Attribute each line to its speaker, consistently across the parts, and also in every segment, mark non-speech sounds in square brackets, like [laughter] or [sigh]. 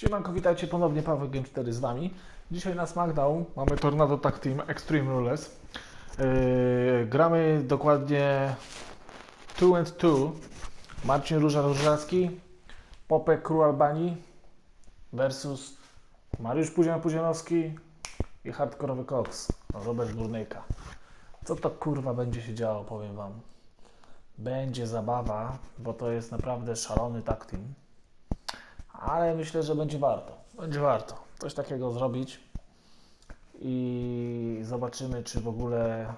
Speaker 1: Siemanko, witajcie ponownie, Paweł Game 4 z Wami. Dzisiaj na SmackDown mamy Tornado Tag Team Extreme Rules. Yy, gramy dokładnie 2 and 2. Marcin Róża Różacki, Popek Król Albanii versus Mariusz Pudzian Pudzianowski i hardkorowy Cox, Robert Burnejka. Co to kurwa będzie się działo, powiem Wam. Będzie zabawa, bo to jest naprawdę szalony tag team. Ale myślę, że będzie warto. Będzie warto coś takiego zrobić i zobaczymy, czy w ogóle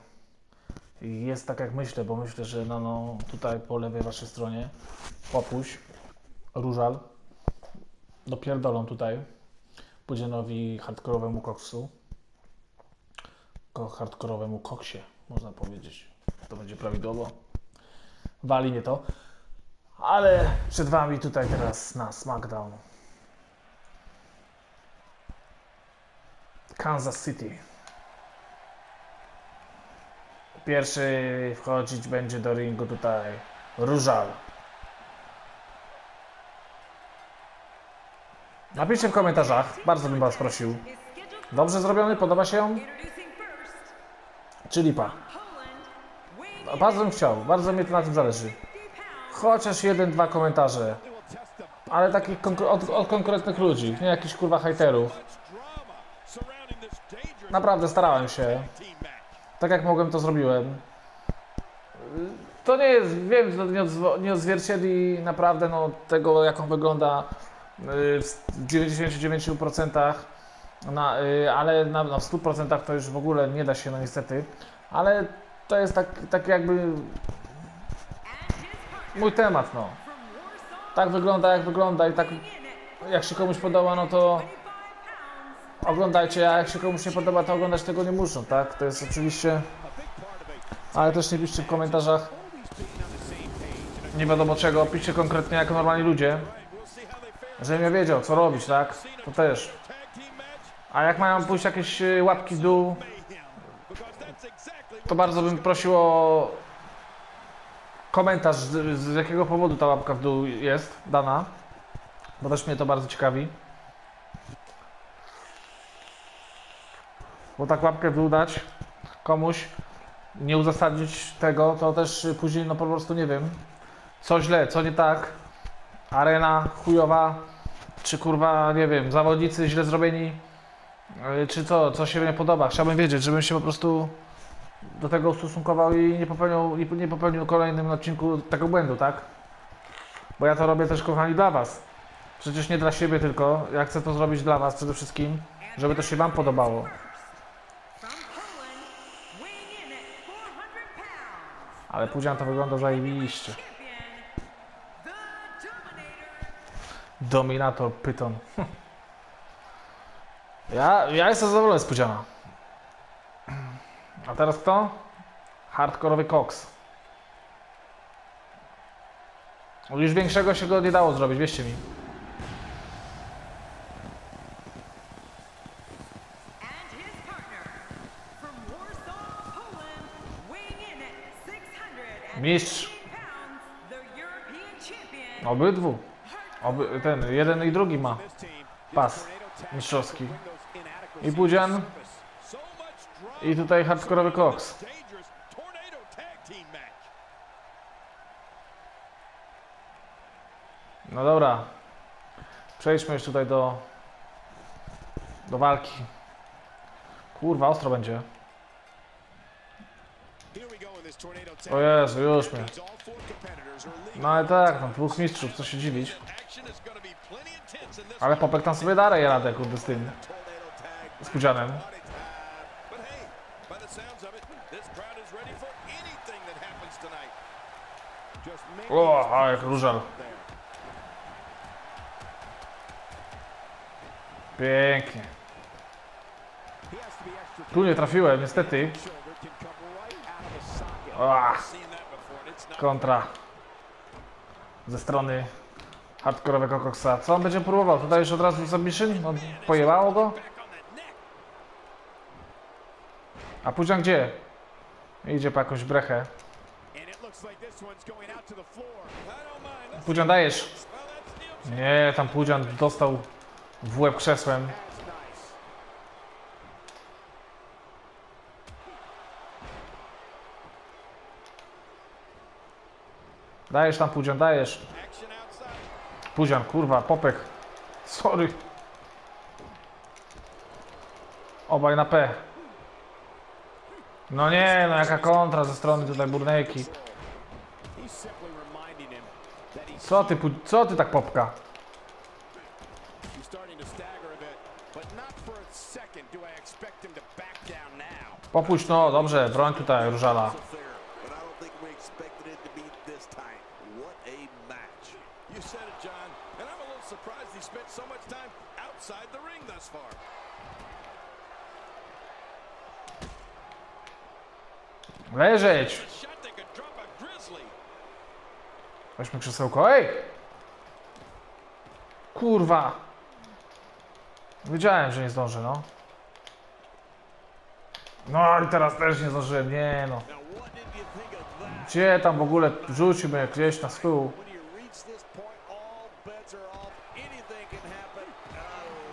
Speaker 1: jest tak jak myślę, bo myślę, że no, no tutaj po lewej waszej stronie Popuś, Różal dopierdolą tutaj Pudzianowi hardkorowemu koksu ko hardkorowemu koksie, można powiedzieć. To będzie prawidłowo. Wali nie to. Ale przed Wami tutaj teraz na SmackDown. Kansas City. Pierwszy wchodzić będzie do ringu tutaj Różal. Napiszcie w komentarzach, bardzo bym Was prosił. Dobrze zrobiony, podoba się? Czy lipa? Bardzo bym chciał, bardzo mi to na tym zależy. Chociaż jeden, dwa komentarze. Ale takich od, od konkretnych ludzi, nie jakichś kurwa hejterów. Naprawdę starałem się. Tak jak mogłem, to zrobiłem. To nie jest, wiem, nie, odzwo- nie odzwierciedli naprawdę no, tego, on wygląda y, w 99%, na, y, ale na, no, w 100% to już w ogóle nie da się, no niestety. Ale to jest tak, tak jakby mój temat, no. Tak wygląda, jak wygląda i tak jak się komuś podoba, no to oglądajcie, a jak się komuś nie podoba, to oglądać tego nie muszą, tak? To jest oczywiście... Ale też nie piszcie w komentarzach nie wiadomo czego, piszcie konkretnie jako normalni ludzie, żebym ja wiedział, co robić, tak? To też. A jak mają pójść jakieś y, łapki w dół, to bardzo bym prosił o komentarz, z, z jakiego powodu ta łapka w dół jest dana, bo też mnie to bardzo ciekawi. Bo tak łapkę w dół dać komuś, nie uzasadnić tego, to też później no po prostu nie wiem, co źle, co nie tak, arena chujowa, czy kurwa, nie wiem, zawodnicy źle zrobieni, yy, czy co, co się nie podoba. Chciałbym wiedzieć, żebym się po prostu do tego ustosunkował i nie popełnił, nie, popełnił w kolejnym odcinku tego błędu, tak? Bo ja to robię też, kochani, dla Was. Przecież nie dla siebie tylko. Ja chcę to zrobić dla Was przede wszystkim, żeby to się Wam podobało. Ale Pudzian to wygląda zajebiście. Dominator Python. [laughs] Ja, ja jestem zadowolony z Pudziana. A teraz kto? Hardkorowy Cox. Już większego się go nie dało zrobić, wierzcie mi.
Speaker 2: and his partner from Warsaw, Poland, weighing in at 600
Speaker 1: Mistrz. Obydwu. Oby, ten, jeden i drugi ma pas mistrzowski. I Pudzian, i tutaj hardkorowy Cox. No dobra. Przejdźmy już tutaj do do walki. Kurwa, ostro będzie. O Jezu, już mnie. No ale tak, no dwóch mistrzów, co się dziwić. Ale Popek tam sobie daje radę, kurde, z tym. Z Pudzianem. O, a jak różal. Pięknie. Tu nie trafiłem, niestety. O, kontra. Ze strony hardkorowego koksa. Co on będzie próbował? Tutaj już od razu submission? No, pojebało go? A Pudzian gdzie? Idzie po jakąś brechę. Pudzian dajesz. Nie, tam Pudzian dostał
Speaker 3: W łeb krzesłem. Dajesz tam Pudzian, dajesz. Pudzian, kurwa, popek. Sorry. Obaj na P. No nie, no jaka kontra ze strony tutaj Burnejki. Co ty, co ty tak popka? Popuść, no dobrze, broń tutaj Różala. Leżeć! Weźmy krzesełko, ej! Kurwa! Wiedziałem, że nie zdążę, no. No i teraz też nie zdążyłem, nie no. Gdzie tam w ogóle rzucił mnie gdzieś na stół.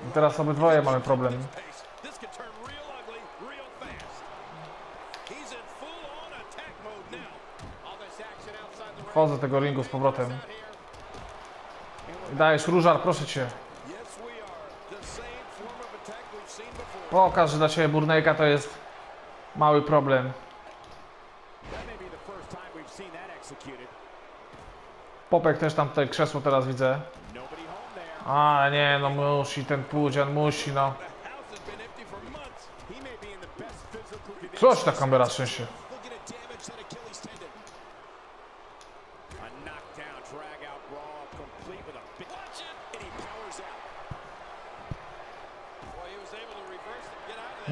Speaker 4: I
Speaker 3: teraz obydwoje mamy problem. Wchodzę do tego ringu z powrotem. Dajesz Różar, proszę cię. Pokaż, że dla ciebie Burnejka to jest mały problem. Popek też tam tutaj krzesło teraz widzę. Ale nie, no musi, ten Pudzian musi, no. Coś ta kamera trzęsie.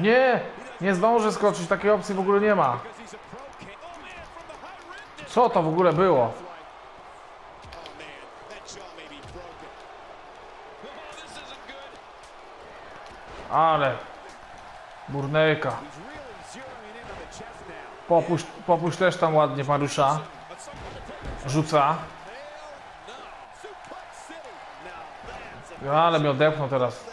Speaker 3: Nie! Nie zdążę skoczyć, takiej opcji w ogóle nie ma. Co to w ogóle było? Ale... Burnejka. Popuść, popuść też tam ładnie Mariusza. Rzuca. Ale mnie odepchnął teraz.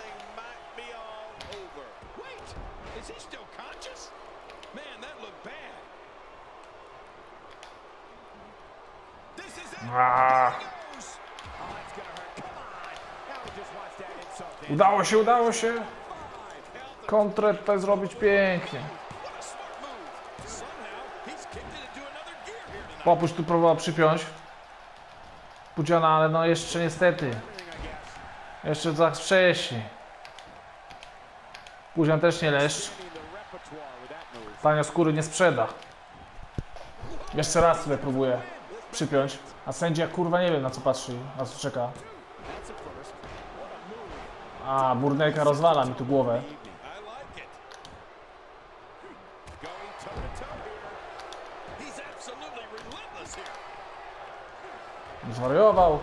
Speaker 5: He's kicked it into another gear here tonight.
Speaker 3: Popuść tu próbował przypiąć. Pudziana, ale no jeszcze niestety. Jeszcze za wcześnie. Pudzian też nie
Speaker 1: move.
Speaker 3: Tanio skóry nie sprzeda. Jeszcze raz sobie próbuję przypiąć. A sędzia kurwa nie wiem na co patrzy, na co czeka.
Speaker 1: A
Speaker 3: Burnejka rozwala mi tu głowę. Zwariował.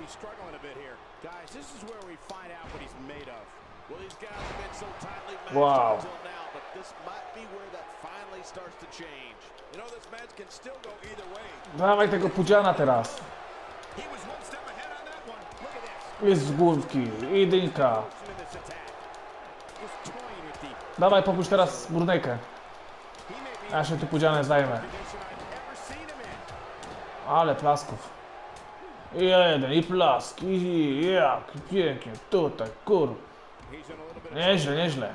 Speaker 1: He's
Speaker 3: Dawaj tego Pudziana teraz. Jest z górki. I dynka. Dawaj popuść teraz Burnejkę. Ja się tu Pudzianę zajmę. Ale plasków. I jeden, i plask. I jak pięknie. Tutaj, kur. Nieźle, nieźle.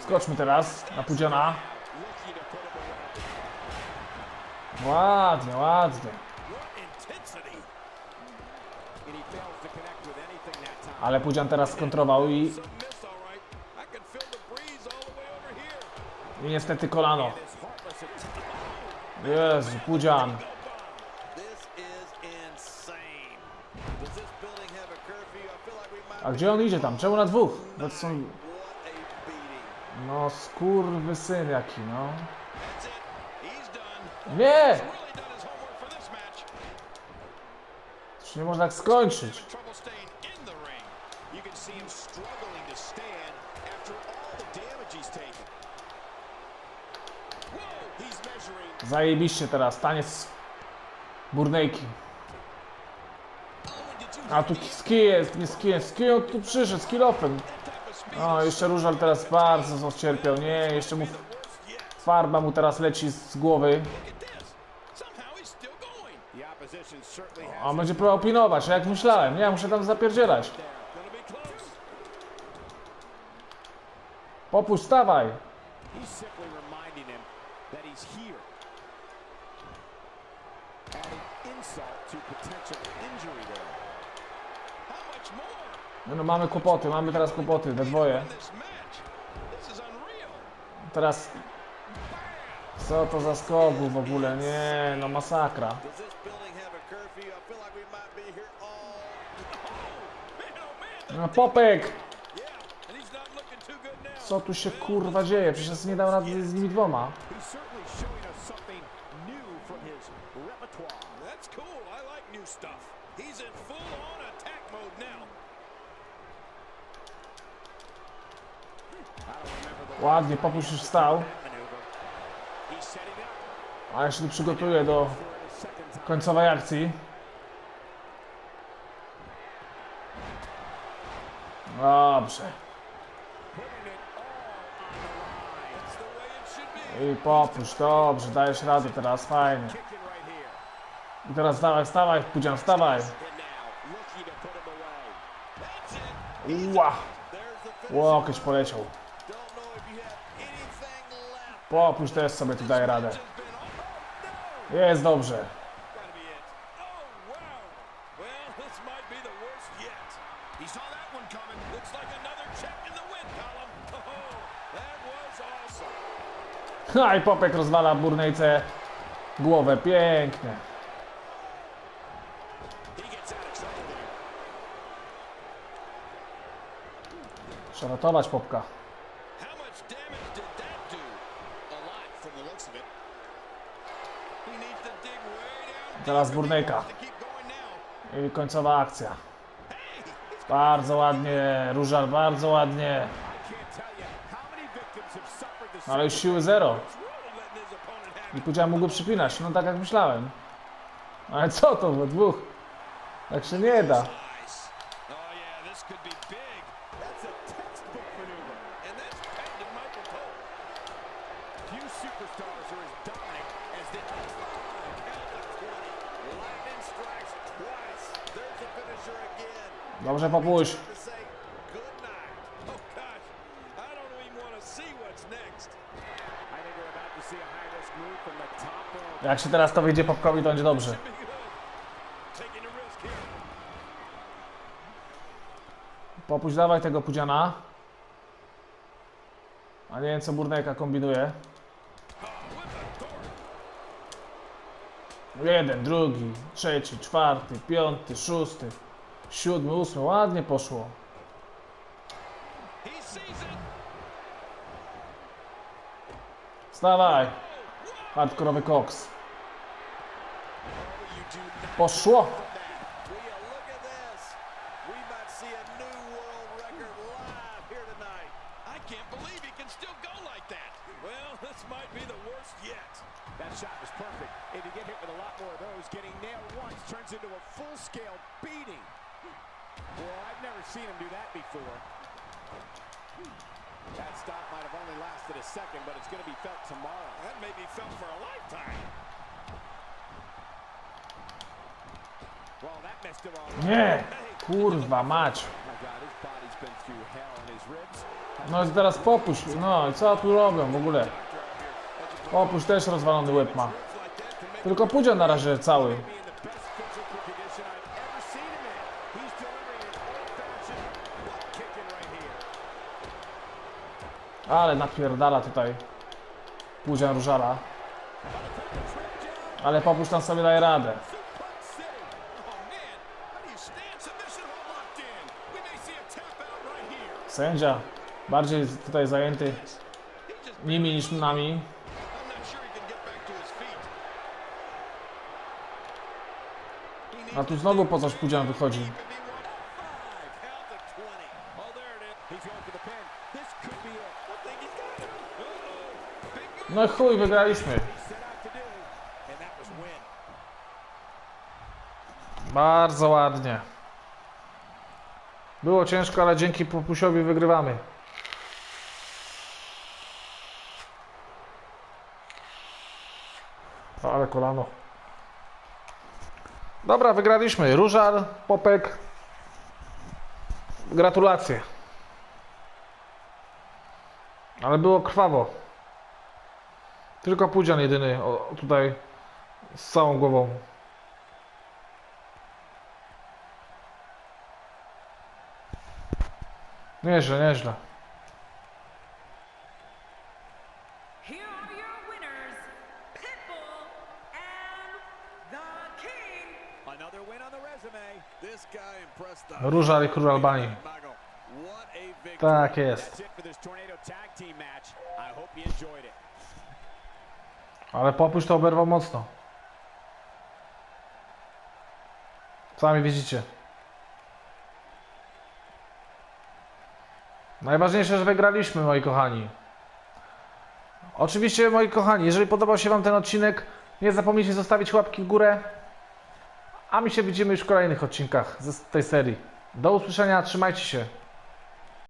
Speaker 3: Skoczmy teraz na Pudziana. Ładnie, ładnie. Ale Pudzian teraz skontrował i.
Speaker 5: I
Speaker 3: niestety kolano. Jezu, Pudzian.
Speaker 4: A
Speaker 3: gdzie on idzie tam? Czemu na dwóch? To są...
Speaker 5: done his homework for this match.
Speaker 3: Już nie można tak skończyć. Zajebiście teraz, taniec Burnejki.
Speaker 1: A tu ski jest, nie ski jest. Ski on tu przyszedł, z kilofem. O, jeszcze Różal teraz bardzo cierpiał. Nie, jeszcze mu farba mu teraz leci z głowy. A będzie próbował pilnować, jak myślałem. Nie, muszę tam zapierdzielać. Popuść, stawaj.
Speaker 3: Insult to potential injury there.
Speaker 1: No, no mamy kłopoty, mamy teraz kłopoty, we dwoje. Teraz... Co to za skok w ogóle? Nie, no masakra. No Popek! Co tu się kurwa dzieje? Przecież nie dał rady z nimi dwoma. Ładnie, Popuś już wstał. A ja się tu przygotuję do końcowej akcji. Dobrze. I Popuś, dobrze, dajesz radę teraz, fajnie. I teraz wstawaj, wstawaj, Pudzian, wstawaj.
Speaker 3: And now looking
Speaker 6: anything left.
Speaker 1: Popuś też sobie tu daje radę. Jest dobrze. Ha, i Popek rozwala Burnejce głowę. Pięknie. Trzeba ratować Popka. Teraz Burnejka. I końcowa akcja. Bardzo ładnie, Różal, bardzo ładnie. Ale już siły zero. I Pudzian mógł przypinać, no tak jak myślałem. Ale co to, we dwóch? Tak się nie da.
Speaker 3: Top rope.
Speaker 1: Jak się teraz to wyjdzie Popkowi, to będzie dobrze. Popuść, dawaj tego Pudziana. A nie wiem, co Burnejka kombinuje. Jeden, drugi, trzeci, czwarty, piąty, szósty, siódmy, ósmy. Ładnie poszło. Wstawaj. Hardkorowy koks. Poszło.
Speaker 3: Never seen him do that before. That stop might have only lasted a second, but it's going to be felt tomorrow.
Speaker 5: That may be felt for a lifetime.
Speaker 3: Well, that messed him all.
Speaker 1: Nie. Kurwa, mać.
Speaker 3: Oh
Speaker 1: No i teraz popuść. No i co tu robią w ogóle? Popuść też rozwalony łeb ma. Tylko Pudzian na razie cały. Ale napierdala tutaj Pudzian Różala. Ale Popuść tam sobie daje radę. Sędzia bardziej tutaj zajęty nimi niż nami. A tu znowu po coś Pudzian wychodzi.
Speaker 5: If he wants
Speaker 6: Count to 20.
Speaker 5: There it is.
Speaker 3: He's going for the pin. This could be it.
Speaker 5: I think he's got it. Uh-oh. Big move.
Speaker 1: No chuj, wygraliśmy. Bardzo ładnie. Było ciężko, ale dzięki Popusiowi wygrywamy. Ale kolano. Dobra, wygraliśmy. Różar, Popek. Gratulacje. Ale było krwawo. Tylko Pudzian jedyny o, tutaj z całą głową. Nieźle, nieźle. Różar i Król Albanii. Tak jest. Ale Popuś to oberwał mocno. Sami widzicie. Najważniejsze, że wygraliśmy, moi kochani. Oczywiście, moi kochani, jeżeli podobał się Wam ten odcinek, nie zapomnijcie zostawić łapki w górę. A my się widzimy już w kolejnych odcinkach z tej serii. Do usłyszenia, trzymajcie się.